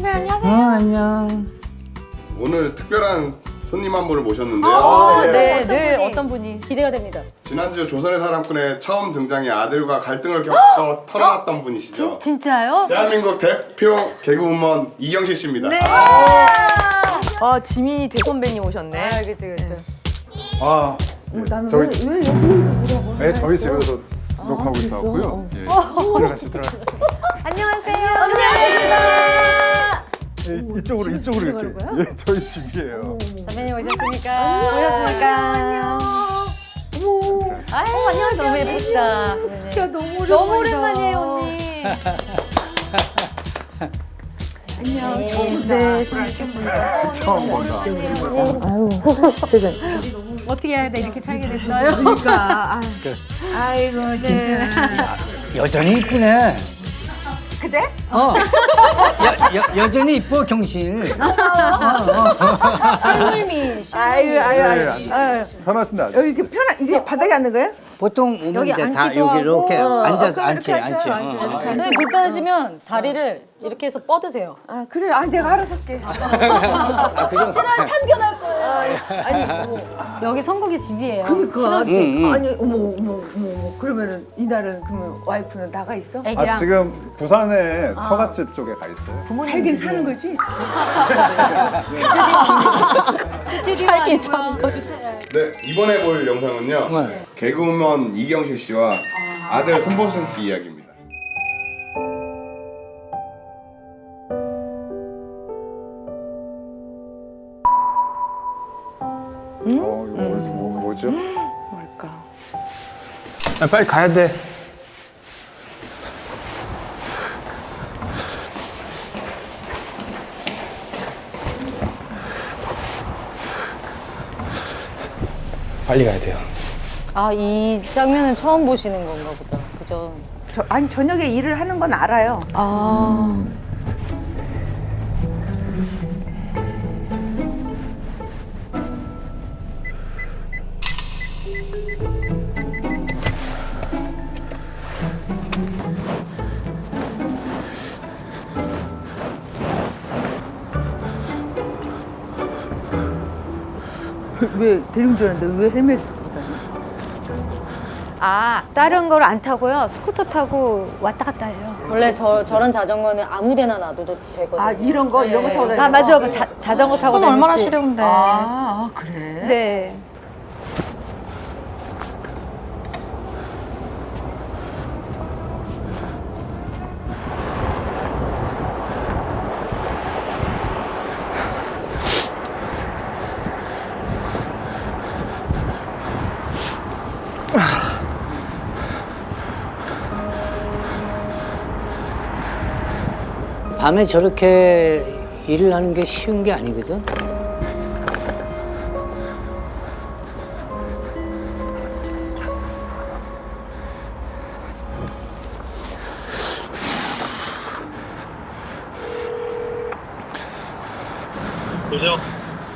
네, 안녕하세요. 어, 안녕. 오늘 특별한 손님 한 분을 모셨는데요. 어, 네. 네, 늘 어떤 분이 기대가 됩니다. 지난주 조선의 사람꾼에 처음 등장해 아들과 갈등을 겪어 털어놨던 분이시죠. 진짜요? 대한민국 대표 개그우먼 이경실 씨입니다. 네. 아, 지민이 대선배님 오셨네. 아, 그치, 그치. 아, 예, 나는 저희 왜, 왜 여기 오라고 네, 저희 집에서 녹화하고 그랬어? 있었고요. 예. 들어가시 들어가시. 안녕하세요. 안녕하세요. 예, 이쪽으로 이쪽으로 이렇게. 예, 저희 집이에요. 선배님 오셨습니까? 오셨습니까? 안녕. 어머 아유, 안녕. 너무 예쁘시다. 진짜 선배님. 너무 오랜만이다 너무 오랜만이에요, 언니. 안녕 네. 처음 네 처음 뵙겠습니다 처음 본다. 어떻게 해야 돼 이렇게 살게 됐어요? 그러니까 아, 아이고 진짜 여전히 이쁘네. 그래? 어. 여, 여, 여전히 이뻐, 경실. 실물미. 아이고 아이고 네, 아이고 아유, 편하신데 아주. 여기 이렇게 편한 이게 바닥에 앉는 거예요? 보통 오면 여기 이제 다 앉기도 여기 이렇게 하고, 어, 앉아서 어, 앉지, 이렇게 앉지. 어, 어. 이렇게 선생님 불편하시면 다리를 이렇게 해서 뻗으세요. 아 그래 아 내가 알아서 할게 실은 참견할 거예요. 아니, 어머, 여기 성국이 집이에요. 그러니까 신혼집. 응, 응. 아니 어머 어머 어머 어머 그러면은 이날은 그러면 와이프는 나가 있어? 애기랑. 아, 지금 부산에 처갓집 쪽에 가 있어요. 살긴 사는 거지? 살긴 사는 거지. 네, 이번에 볼 영상은요. 네. 개그우먼 이경실 씨와 아들 손보승 씨 이야기입니다. 어, 이거 뭐, 뭐, 뭐죠? 뭘까? 아, 빨리 가야 돼. 빨리 가야 돼요. 아, 이 장면은 처음 보시는 건가 보다. 그죠? 저, 아니 저녁에 일을 하는 건 알아요 아. 왜 대리운전하는데 왜 헬멧 쓰고 다녀? 아, 다른 걸 안 타고요. 스쿠터 타고 왔다 갔다 해요. 원래 저, 저런 자전거는 아무 데나 놔둬도 되거든요. 아 이런 거 이런 거 타고 다니는 아, 맞아. 거? 자, 자전거 타고 그건 얼마나 다녔지. 시려운데. 아, 아 그래? 네. 밤에 저렇게 일을 하는 게 쉬운 게 아니거든.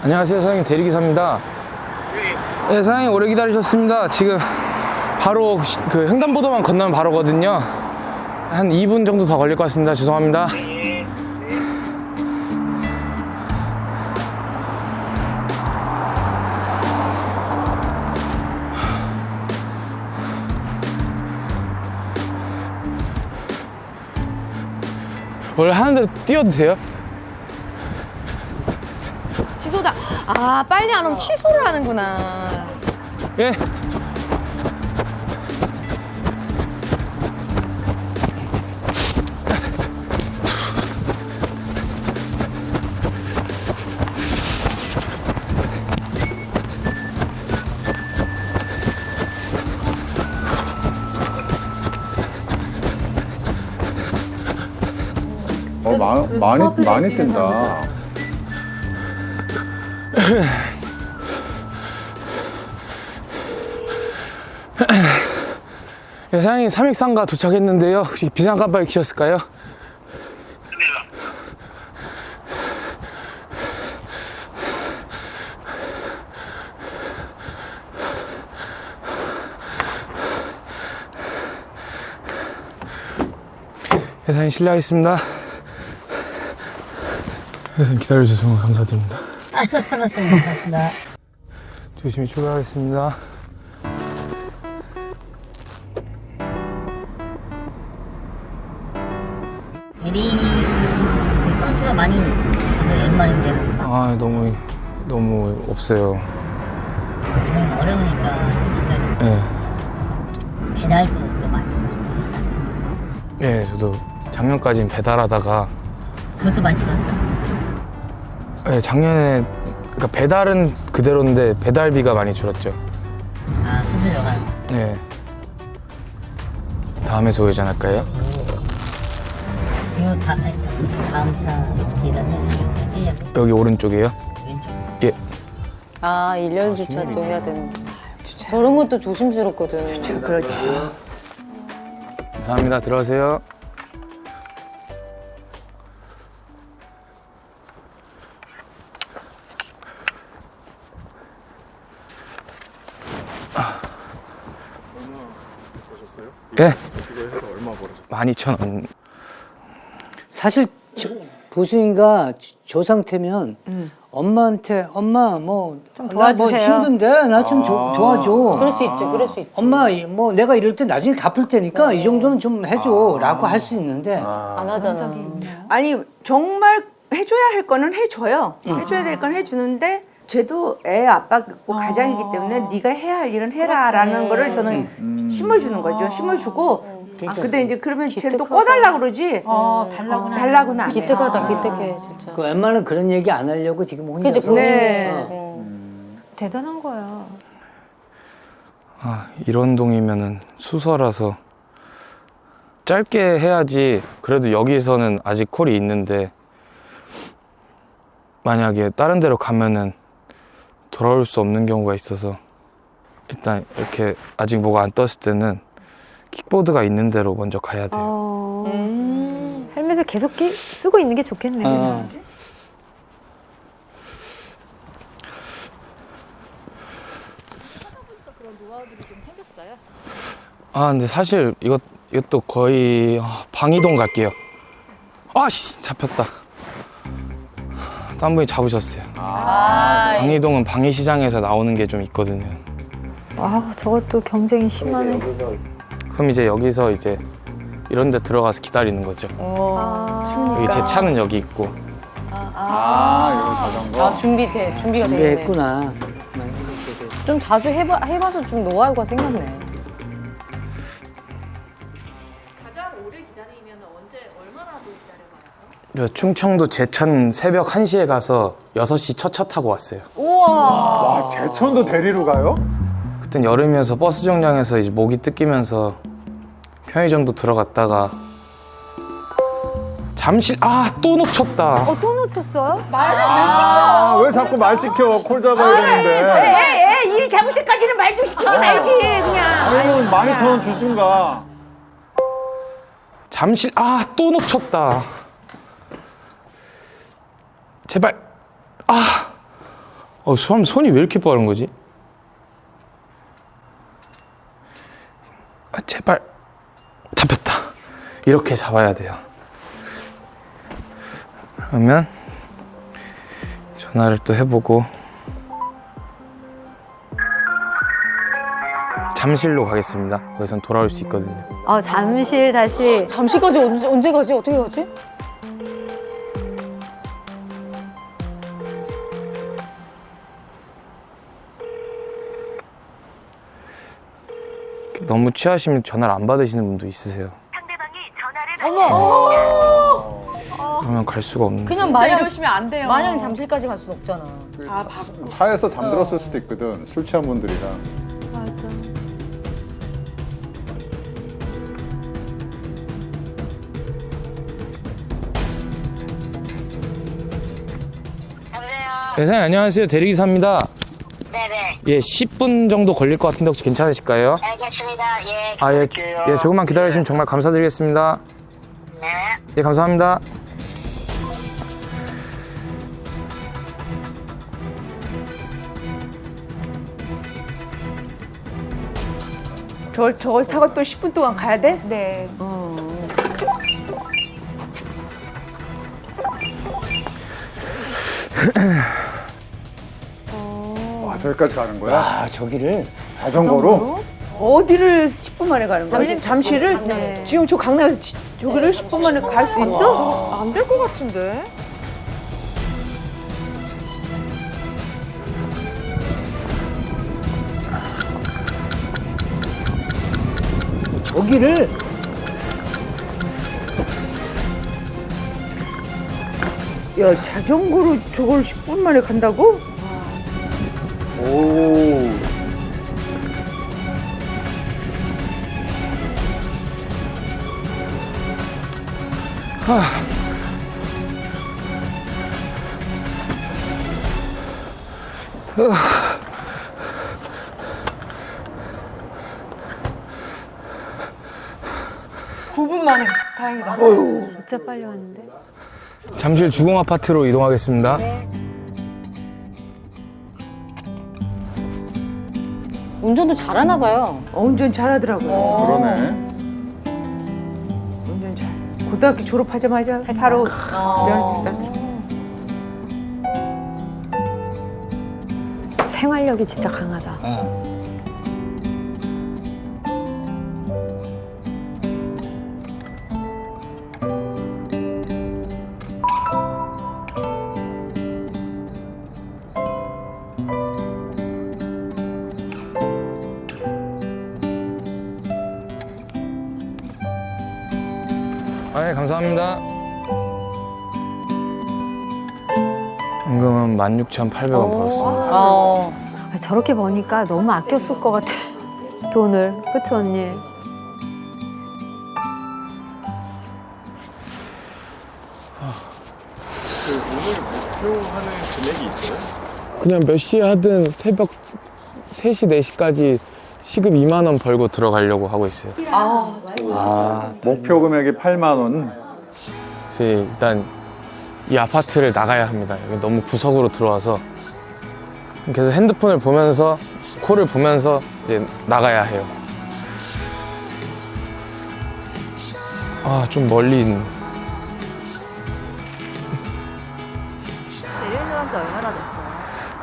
안녕하세요, 사장님 대리기사입니다. 네, 사장님 오래 기다리셨습니다. 지금 바로 시- 그 횡단보도만 건너면 바로거든요. 한 2분 정도 더 걸릴 것 같습니다. 죄송합니다. 원래 하는 대로 뛰어도 돼요? 취소다. 아, 빨리 안 오면 취소를 하는구나. 예. 어, 마, 많이 많이 뛴다. 예, 사장님 삼익상가 도착했는데요. 혹시 비상 깜빡이 켜셨을까요? 예, 사장님 실례하겠습니다. 선생님 기다려주셔서 감사드립니다. 조심히 출발하겠습니다. 대리 그 건수가 많이 있어서 연말인데 아 너무 너무 없어요. 너무 어려우니까 일단 예, 배달도 또 많이 좀 비싸. 예, 저도 작년까지는 배달하다가 그것도 많이 치렀죠. 예, 작년에 그러니까 배달은 그대로인데 배달비가 많이 줄었죠. 아 수수료가 예. 다음에서 우회전 할까요? 이거 다 다음 차 뒤에다 1년 여기 오른쪽이에요? 왼쪽. 예. 아, 1년 주차도 해야 되는 거. 저런 것도 조심스럽거든. 그렇지. 감사합니다. 들어가세요. 12,000원. 사실 저- 보승이가 저- 저 상태면 엄마한테 엄마 뭐나뭐 도와주세요. 힘든데 나 좀 도와줘. 그럴 수 있지, 그럴 수 있지. 엄마 이- 뭐 내가 이럴 때 나중에 갚을 테니까 이 정도는 좀 해줘라고 할 수 있는데 안 하잖아. 아니 정말 해줘야 할 거는 해줘요. 해줘야 될 건 해주는데 쟤도 애 아빠 있고 가장이기 때문에 네가 해야 할 일은 해라라는 거를 저는 심어주는 거죠. 심어주고 아 근데 이제 그러면 쟤를 또 꺼달라 그러지. 어 달라고는 달라고는 안 해요. 기특하다, 기특해, 진짜. 그 웬만하면 그런 얘기 안 하려고 지금 혼자 그치, 본인이. 네. 어. 대단한 거야. 아, 이런 동이면은 수서라서 짧게 해야지 그래도 여기서는 아직 콜이 있는데 만약에 다른 데로 가면은 돌아올 수 없는 경우가 있어서 일단 이렇게 아직 뭐가 안 떴을 때는 킥보드가 있는 데로 먼저 가야 돼요. 어... 헬멧을 계속 끼, 쓰고 있는 게 좋겠네. 어. 아 근데 사실 이것 이것도 거의 아, 방이동 갈게요. 아씨 잡혔다. 딴 분이 잡으셨어요. 방이동은 방이시장에서 나오는 게 좀 있거든요. 아, 저것도 경쟁이 심하네. 그럼 이제 여기서 이제 이런 데 들어가서 기다리는 거죠. 아, 여기 제 차는 여기 있고. 아, 이거 자전거. 아, 준비돼, 준비가 돼 있네. 준비했구나. 좀 자주 해봐, 해봐서 좀 노하우가 생겼네. 저 충청도 제천 새벽 1시에 가서 6시 첫 차 타고 왔어요. 와, 제천도 데리러 가요? 그땐 여름이어서 버스 정류장에서 이제 목이 뜯기면서 편의점도 들어갔다가 잠실 아또 놓쳤다. 어, 또 놓쳤어요? 아, 왜 자꾸 말 시켜? 콜 잡아야 되는데. 에일 잡을 때까지는 말 좀 시키지 말지 그냥. 아니면 많이 천 원 주든가. 잠실 아또 놓쳤다. 제발 아 어, 손 손이 왜 이렇게 빠른 거지? 아, 제발 잡혔다. 이렇게 잡아야 돼요. 그러면 전화를 또 해보고 잠실로 가겠습니다. 거기선 돌아올 수 있거든요. 아, 잠실 다시. 잠시까지 언제, 언제 가지? 어떻게 가지? 너무 취하시면 전화를 안 받으시는 분도 있으세요. 그러면 갈 수가 없는. 그냥 진짜 마냥, 이러시면 안 돼요. 마냥 잠실까지 갈 순 없잖아. 차에서 잠들었을 수도 있거든. 술 취한 분들이라. 맞아. 네, 사장님 안녕하세요. 대리기사입니다. 예, 10분 정도 걸릴 것 같은데 혹시 괜찮으실까요? 알겠습니다. 예. 아, 예, 기다릴게요. 예, 조금만 기다리시면 정말 감사드리겠습니다. 네. 예, 감사합니다. 저 저걸 타고 또 10분 동안 가야 돼? 네. 와 저기까지 가는 거야? 아 저기를 자전거로? 어디를 10분 만에 가는 거야? 잠시- 잠시를? 네. 지금 저 강남에서 지- 저기를 10분 만에 갈 수 있어? 안 될 것 같은데. 저기를 야 자전거로 저걸 10분 만에 간다고? 오. 진짜 빨리 왔는데. 잠실 주공 아파트로 이동하겠습니다. 운전도 잘하나 봐요. 어, 운전 잘하더라고요. 그러네. 운전 잘. 고등학교 졸업하자마자 바로 면허증 따더라고. 생활력이 진짜 강하다. 아, 임금은 16,800원 벌었습니다. 어. 아, 저렇게 버니까 너무 아껴 쓸 것 같아. 돈을. 그쵸, 언니? 그냥 몇 시에 하든 새벽 3시, 4시까지 시급 2만 원 벌고 들어가려고 하고 있어요. 목표 금액이 8만 원. 일단 이 아파트를 나가야 합니다. 여기 너무 구석으로 들어와서 계속 핸드폰을 보면서 콜을 보면서 이제 나가야 해요. 아, 좀 멀리 있는.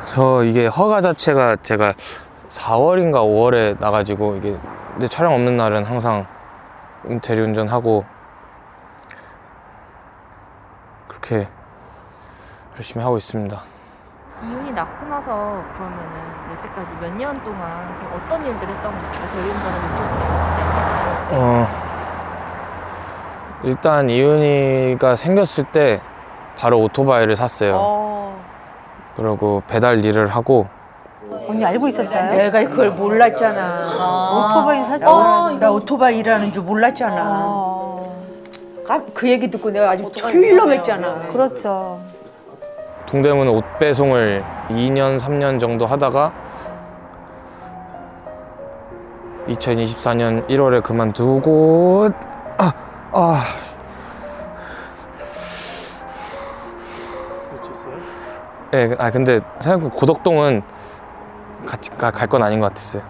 저 이게 허가 자체가 제가 4월인가 5월에 나가지고 이게 근데 촬영 없는 날은 항상 대리운전하고 그렇게 열심히 하고 있습니다. 이혼이 낳고 나서 그러면은 여태까지 몇 년 동안 어떤 일들을 했던 건가요? 대리운전을 못했어요. 어, 일단 이윤이가 생겼을 때 바로 오토바이를 샀어요. 그리고 배달 일을 하고 언니 알고 있었어요? 내가 그걸 몰랐잖아. 오토바이 사진. 나, 나 오토바이 일하는 줄 몰랐잖아. 깜- 그 얘기 듣고 내가 아주 철렁했잖아. 그렇죠. 동대문 옷 배송을 2년, 3년 정도 하다가 2024년 1월에 그만두고 아, 아. 네, 아 근데 생각해보면 고덕동은 같이 갈 건 아닌 것 같았어요.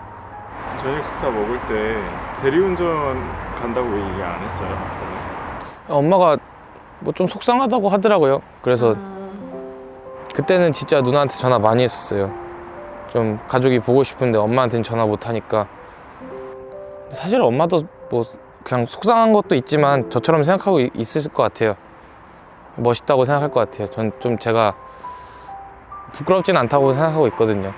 저녁 식사 먹을 때 대리운전 간다고 왜 얘기 안 했어요? 엄마가 뭐 좀 속상하다고 하더라고요. 그래서 그때는 진짜 누나한테 전화 많이 했었어요. 좀 가족이 보고 싶은데 엄마한테는 전화 못 하니까. 사실 엄마도 뭐 그냥 속상한 것도 있지만 저처럼 생각하고 있- 있을 것 같아요. 멋있다고 생각할 것 같아요. 전 좀 제가 부끄럽진 않다고 생각하고 있거든요.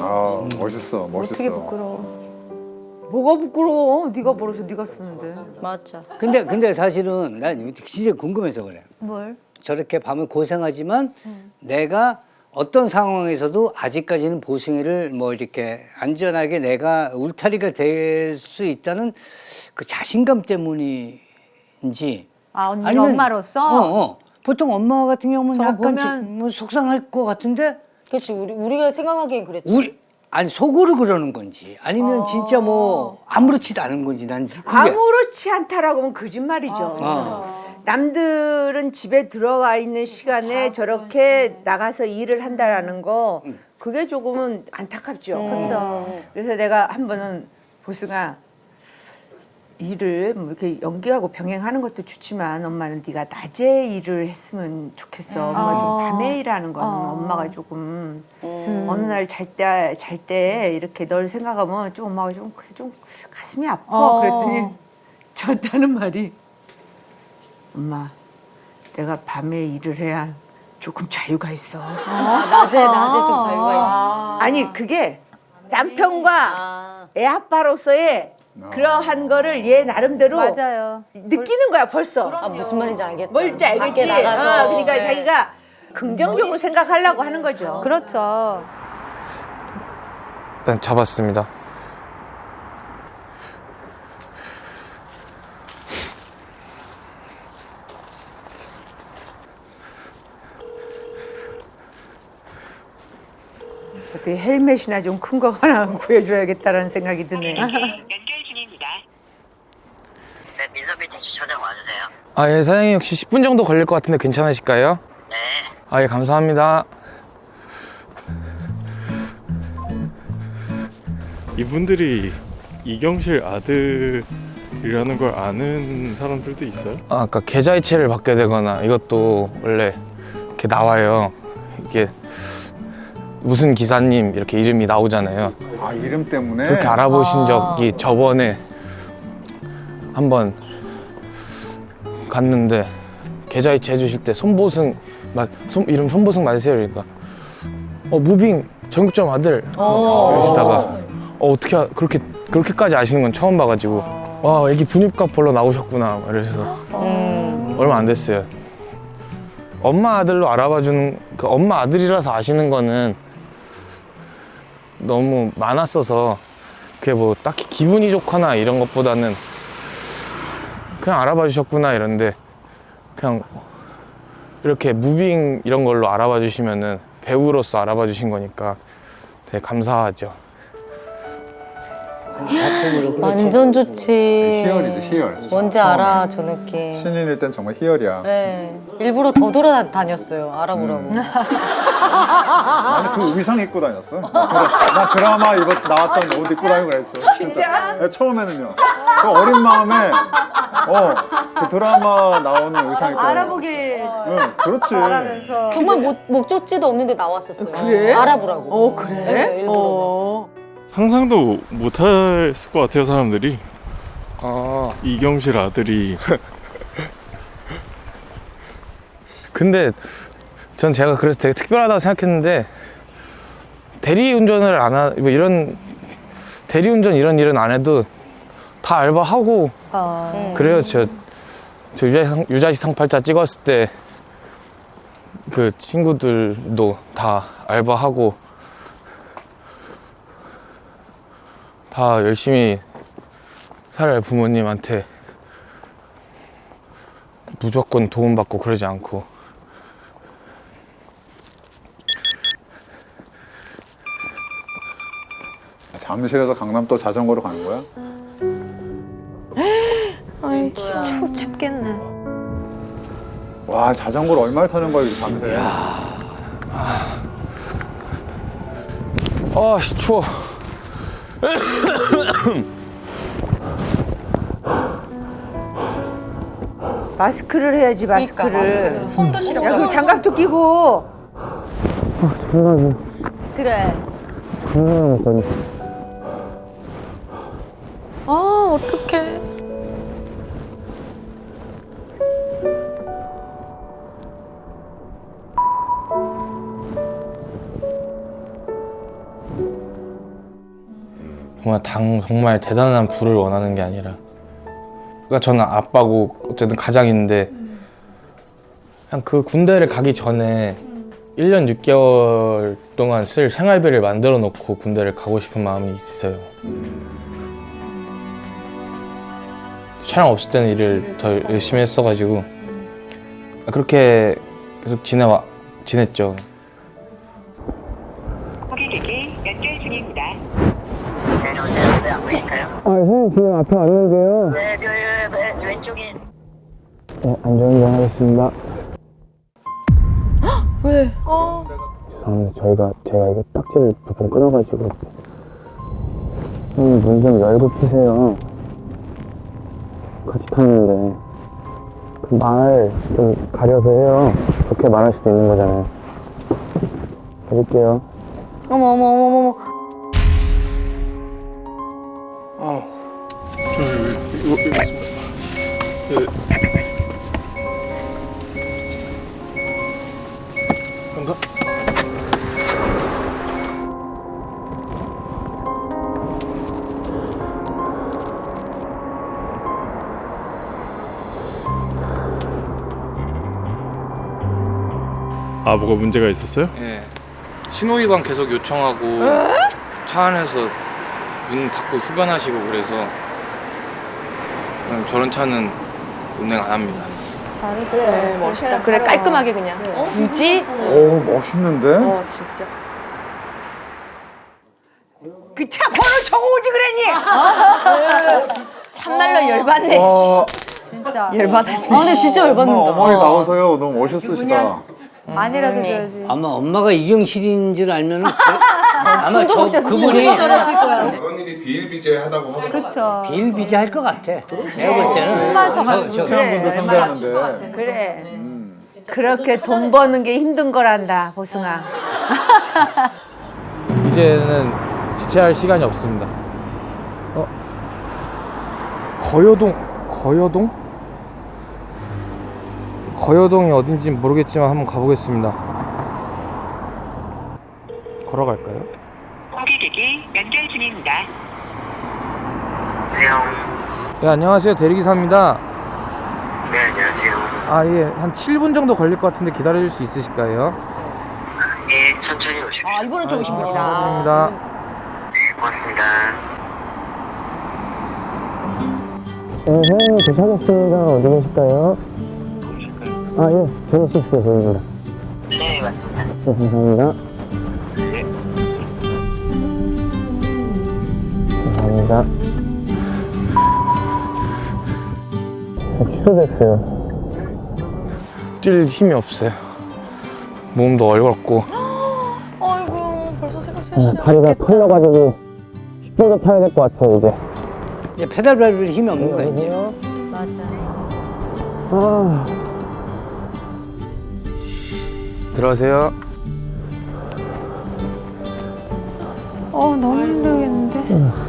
아 멋있어 멋있어. 어떻게 부끄러워. 뭐가 부끄러워? 네가 벌어서 네가 쓰는데. 맞아. 근데 근데 사실은 난 진짜 궁금해서 그래. 뭘? 저렇게 밤을 고생하지만 내가 어떤 상황에서도 아직까지는 보승이를 뭐 이렇게 안전하게 내가 울타리가 될 수 있다는 그 자신감 때문인지 아, 언니가 아니면- 엄마로서? 어, 어. 보통 엄마 같은 경우는 저거 약간 보면- 좀 뭐 속상할 것 같은데 그렇지. 우리 우리가 생각하기엔 그랬지. 우리 아니 속으로 그러는 건지 아니면 진짜 뭐 아무렇지도 않은 건지 난 그게 아무렇지 않다라고 하면 거짓말이죠. 어. 남들은 집에 들어와 있는 시간에 저렇게 나가서 일을 한다라는 거 그게 조금은 안타깝죠. 그렇죠. 그래서 내가 한 번은 보스가 일을 뭐 이렇게 연기하고 병행하는 것도 좋지만 엄마는 네가 낮에 일을 했으면 좋겠어. 엄마 좀 밤에 일하는 건 엄마가 조금 어느 날 잘 때 잘 때 이렇게 널 생각하면 좀 엄마가 좀, 그게 좀 가슴이 아파. 그랬더니 저한테 하는 말이 엄마 내가 밤에 일을 해야 조금 자유가 있어. 낮에 낮에 좀 자유가 있어. 아니 그게 남편과 애 아빠로서의 그러한 거를 얘 나름대로 맞아요. 느끼는 거야 벌써. 아, 무슨 말인지 알겠다. 뭘지 알겠지? 밖에 나가서. 어, 그러니까 네. 자기가 긍정적으로 생각하려고 하는 거죠. 그렇죠. 일단 잡았습니다. 어떻게 헬멧이나 좀 큰 거 하나 구해줘야겠다라는 생각이 드네. 연결 중입니다. 네, 민서비 택시처장 와주세요. 아, 예, 사장님 혹시 10분 정도 걸릴 것 같은데 괜찮으실까요? 네. 아, 예, 감사합니다. 이분들이 이경실 아들이라는 걸 아는 사람들도 있어요? 아, 아까 계좌이체를 받게 되거나 이것도 원래 이렇게 나와요. 이게 무슨 기사님 이렇게 이름이 나오잖아요. 아 이름 때문에. 그렇게 알아보신 적이 저번에 한번 갔는데 계좌이체 해주실 때 손보승 맞 손, 이름 손보승 맞으세요? 그러니까 어 무빙 전국점 아들 그러시다가 어 어떻게 아- 그렇게 그렇게까지 아시는 건 처음 봐가지고 와 애기 분유값 벌러 나오셨구나 그래서 얼마 안 됐어요. 엄마 아들로 알아봐주는 그 엄마 아들이라서 아시는 거는 너무 많았어서 그게 뭐 딱히 기분이 좋거나 이런 것보다는 그냥 알아봐 주셨구나 이런데 그냥 이렇게 무빙 이런 걸로 알아봐 주시면은 배우로서 알아봐 주신 거니까 되게 감사하죠. 완전 좋지. 희열이지 희열. 뭔지 알아 저 느낌. 신인일 땐 정말 희열이야. 네. 일부러 더 돌아다녔어요. 알아보라고. 나는 그 의상 입고 다녔어. 나, 드라, 나 드라마 입었 나왔던 옷 입고 다니고 그랬어. 진짜? 네, 처음에는요. 그 어린 마음에 어 그 드라마 나오는 의상 입고 알아보길. 응, 그렇지. 정말 목, 목적지도 없는데 나왔었어요. 그래? 알아보라고. 어 그래? 네, 일부러. 어. 상상도 못 했을 것 같아요, 사람들이. 아 이경실 아들이 근데 전 제가 그래서 되게 특별하다고 생각했는데 대리운전을 안 하, 뭐 이런 대리운전 이런 일은 안 해도 다 알바하고 그래요. 저, 저 유자식, 상, 유자식 상팔자 찍었을 때 그 친구들도 다 알바하고 다 열심히 살아요. 부모님한테 무조건 도움받고 그러지 않고 잠실에서 강남 또 자전거로 가는 거야? 추, 춥겠네. 와 자전거를 얼마를 타는 거야 이렇게 밤새? 아 씨, 추워 마스크를 해야지 마스크를. 그러니까 손도 시려. 야 그럼 장갑도 끼고. 그래. 아 정말 당 정말 대단한 부를 원하는 게 아니라 그러니까 저는 아빠고 어쨌든 가장인데 그냥 그 군대를 가기 전에 1년 6개월 동안 쓸 생활비를 만들어 놓고 군대를 가고 싶은 마음이 있어요. 촬영 없을 때는 일을 더 열심히 했어가지고 그렇게 계속 지내와 지냈죠. 아 선생님 지금 앞에 왔는데요. 네, 네, 네, 네, 왼쪽에 네, 안전운전 하겠습니다. 왜? 아, 저희가 제가 이거 딱지를 부분 끊어가지고 형님 문좀 열고 푸세요. 같이 탔는데 그말좀 가려서 해요. 좋게 말할 수도 있는 거잖아요. 드릴게요. 어머 어머 어머 어머. 여기, 여기, 있습니다. 네. 간다. 아 뭐가 문제가 있었어요? 예. 신호위반 계속 요청하고 차 안에서 문 닫고 휴관하시고 그래서 그냥 저런 차는 운행 안 합니다. 그래 멋있다. 그래 깔끔하게 그냥. 유지? 오 멋있는데? 어 진짜. 그 차 번호 적어오지 그랬니? 참말로 열받네. 와 진짜. 열받네. 아 근데 진짜 엄마 열받는다. 어머니 나오세요. 너무 멋있으시다. 아니라도 줘야지. 아마 엄마가 이경실인 줄 알면은 그- 아마 숨도 못 저. 그분이 거야. 이번 일이 비일비재하다고 하더라고요. 그쵸. 비일비재할 것 같아. 내가 볼 때는 숨만 저- 쉬어가지고. 저- 친한 분들 상대하는데. 그래. 그렇게 돈 버는 게 힘든 거란다, 보승아. 이제는 지체할 시간이 없습니다. 어? 거여동 거여동? 거여동이 어딘지 모르겠지만 한번 가보겠습니다. 걸어갈까요? 고객에게 연결 중입니다. 네 안녕하세요 대리기사입니다. 네, 안녕하세요. 아 예 한 7분 정도 걸릴 것 같은데 기다려 줄 수 있으실까요? 예, 천천히 오십시오. 아, 이분은 좋으신 분이다. 감사드립니다. 고맙습니다. 네 사장님 도착했습니다. 어디 계실까요? 아예 제노시스 보입니다. 네, 맞습니다. 네 감사합니다. 감사합니다. 어, 취소됐어요. 뛸 힘이 없어요. 몸도 얼었고 아이고 벌써 새벽 네, 3시야. 다리가 털려가지고 10분 더 타야 될 것 같아요 이제. 이제 페달 밟을 힘이 없는 거야 이제. 맞아. 아. 들어가세요. 어 너무 힘들겠는데.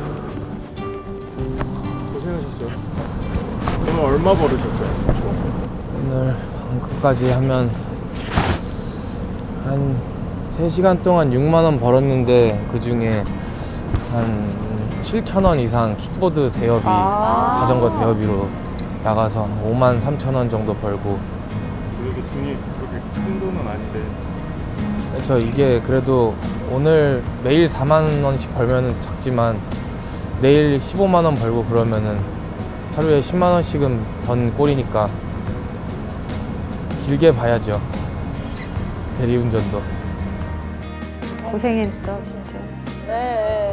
얼마 벌으셨어요? 오늘 방금까지 하면 한 3시간 동안 6만 원 벌었는데 그 중에 한 7천 원 이상 킥보드 대여비, 자전거 대여비로 나가서 한 5만 3천 원 정도 벌고. 그래도 돈이 그렇게 큰 돈은 아닌데? 그래서 이게 그래도 오늘 매일 4만 원씩 벌면은 작지만 내일 15만 원 벌고 그러면은 하루에 10만 원씩은 번 꼴이니까 길게 봐야죠. 대리운전도. 고생했다 진짜. 네.